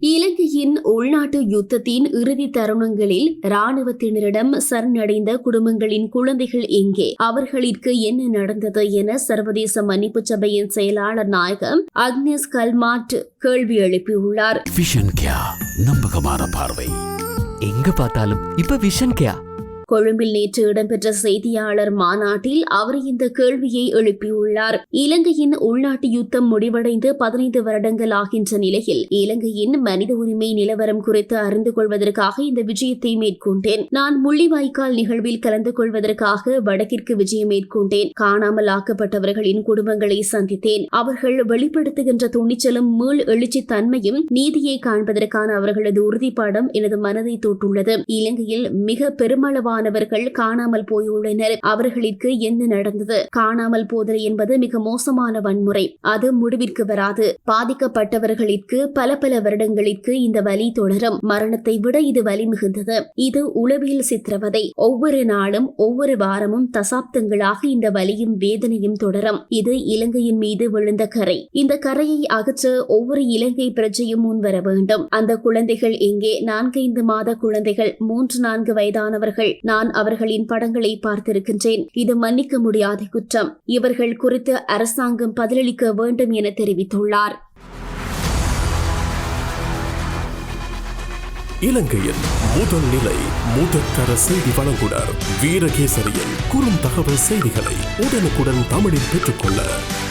இலங்கையின் உள்நாட்டு யுத்தத்தின் இறுதி தருணங்களில் இராணுவத்தினரிடம் சரணடைந்த குடும்பங்களின் குழந்தைகள் எங்கே? அவர்களிற்கு என்ன நடந்தது என சர்வதேச மன்னிப்பு சபையின் செயலாளர் நாயகம் அக்னேஸ் கல்மாட் கேள்வி எழுப்பியுள்ளார். விஷன் நம்பகமான பார்வை. எங்க பார்த்தாலும் இப்ப விஷன் கேயா கொழும்பில் நேற்று இடம்பெற்ற செய்தியாளர் மாநாட்டில் அவர் இந்த கேள்வியை எழுப்பியுள்ளார். இலங்கையின் உள்நாட்டு யுத்தம் முடிவடைந்து பதினைந்து வருடங்கள் ஆகின்ற நிலையில் இலங்கையின் மனித உரிமை நிலவரம் குறித்து அறிந்து கொள்வதற்காக இந்த விஜயத்தை மேற்கொண்டேன். நான் முள்ளிவாய்க்கால் நிகழ்வில் கலந்து கொள்வதற்காக வடக்கிற்கு விஜயம் மேற்கொண்டேன். காணாமல் ஆக்கப்பட்டவர்களின் குடும்பங்களை சந்தித்தேன். அவர்கள் வெளிப்படுத்துகின்ற துணிச்சலும் மீள் எழுச்சி தன்மையும் நீதியை காண்பதற்கான அவர்களது உறுதிப்பாடம் எனது மனதை தொட்டுள்ளது. இலங்கையில் மிக மாணவர்கள் காணாமல் போயுள்ளனர். அவர்களுக்கு என்ன நடந்தது? காணாமல் போதல் என்பது மிக மோசமான வன்முறை. அது முடிவிற்கு வராது. பாதிக்கப்பட்டவர்களுக்கு பல பல வருடங்களுக்கு இந்த வலி தொடரும். மரணத்தை விட இது வலி மிகுந்தது. இது உளவியல் சித்திரவதை. ஒவ்வொரு நாளும் ஒவ்வொரு வாரமும் தசாப்தங்களாக இந்த வலியும் வேதனையும் தொடரும். இது இலங்கையின் மீது விழுந்த கரை. இந்த கரையை அகற்ற ஒவ்வொரு இலங்கை பிரஜையும் முன்வர வேண்டும். அந்த குழந்தைகள் இங்கே நான்கைந்து மாத குழந்தைகள். மூன்று நான்கு வயதானவர்கள். நான் அவர்களின் படங்களை பார்த்திருக்கின்றேன். இது மன்னிக்க முடியாத குற்றம். இவர்கள் குறித்து அரசாங்கம் பதிலளிக்க வேண்டும் என தெரிவித்துள்ளார். இலங்கையின் முதல் நிலை முதற்கர செய்தி வழங்குனர் வீரகேசரியின் குறும் தகவல் செய்திகளை உடனுக்குடன் தமிழில் பெற்றுக்கொள்ள